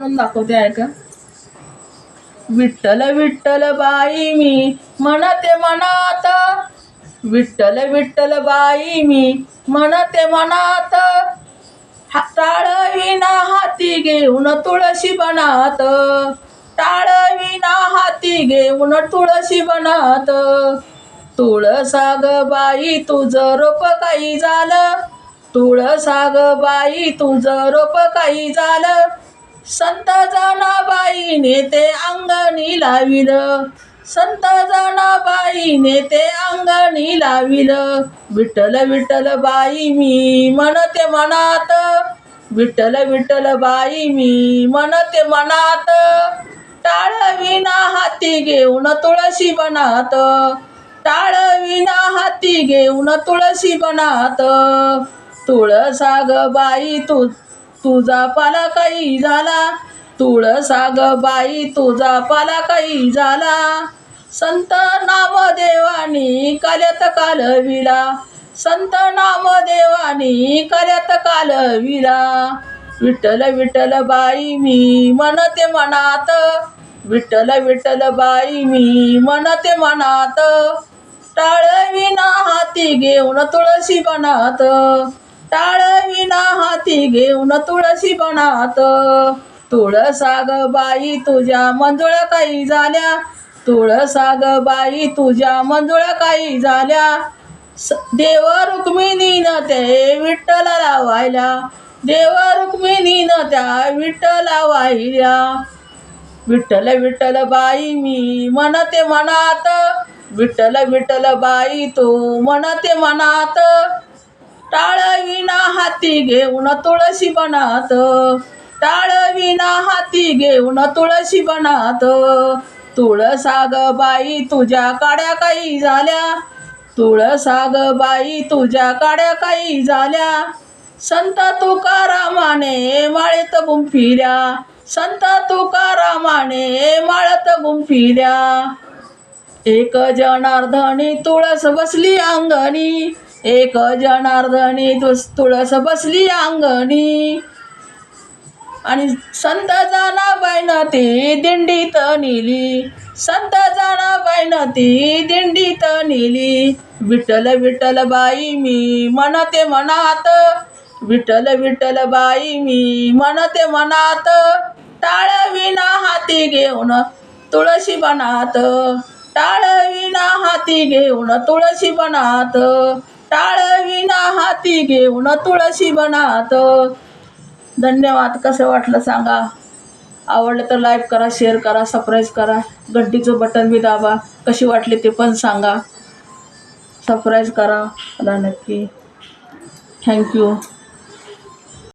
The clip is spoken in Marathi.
म्हणून दाखवते ऐका. विठ्ठल विठ्ठल बाई मी म्हणते मनात. विठ्ठल विठ्ठल बाई मी म्हणते मनात. टाळ विना हाती घेऊन तुळशी बनात. टाळ विना हाती घेऊन तुळशी बनात. तुळसाग बाई तुझं रोप काही झालं. तुळसाग बाई तुझं रोप काही झालं. संत जनाबाईने ते अंगणी लाविलं. संत जनाबाईने ते अंगणी लाविलं. विठ्ठल विठ्ठल बाई मी म्हणते मनात. विठ्ठल विठ्ठल बाई मी म्हणते मनात. टाळविना हाती घेऊन तुळशी बनात. टाळविना हाती घेऊन तुळशी बनात. तुळसाग बाई तू तुझा पाला काही झाला. तुळसा ग बाई तुझा पाला काही झाला. संत नामदेवानी कल्यात कालविला. संत नामदेवानी कल्यात कालविला. विठ्ठल विठ्ठल बाई मी म्हणते मनात. विठ्ठल विठ्ठल बाई मी म्हणते मनात. टाळविना हाती घेऊन तुळशी बनात टाळविना हाती घेऊन तुळशी बनात. तुळसाग बाई तुझ्या मंजुळ काही झाल्या. तुळसाग बाई तुझ्या मंजुळ काही झाल्या. स- देव रुक्मिणीनं ते विठ्ठला लावायला. देव रुक्मिणीनं त्या विठ्ठला वाहिल्या विठ्ठल विठ्ठल बाई मी म्हणते मनात. विठ्ठल विठ्ठल बाई तू म्हणते मनात. हाती घेऊन तुळशी बनात. टाळविना हाती घेऊन तुळशी बनात. तुळसाग बाई तुझ्या काड्या काही झाल्या. तुळसाग बाई तुझ्या काड्या काही झाल्या. संत तुकारामाने माळेत गुंफिल्या संत तुकारामाने माळत गुंफिल्या एक जनार्धनी तुळस बसली अंगणी. एक जनार्दनी तुस तुळस बसली अंगणी. आणि संत जनाबाईनं ती दिंडीत नेली. संत जनाबाईनं ती दिंडीत नेली. विठ्ठल विठ्ठल बाई मी म्हणते मनात. विठ्ठल विठ्ठल बाई मी म्हणते मनात. टाळविना हाती घेऊन तुळशी बनात. टाळविना हाती घेऊन तुळशी बनात. टाळविना हाती घेऊन तुळशी बनात. धन्यवाद कसं वाटलं सांगा. आवडलं तर लाईक करा शेअर करा सबस्क्राईब करा. घंटीचं बटन बी दाबा. कशी वाटली ते पण सांगा. सबस्क्राईब करा. मला नक्की. थँक्यू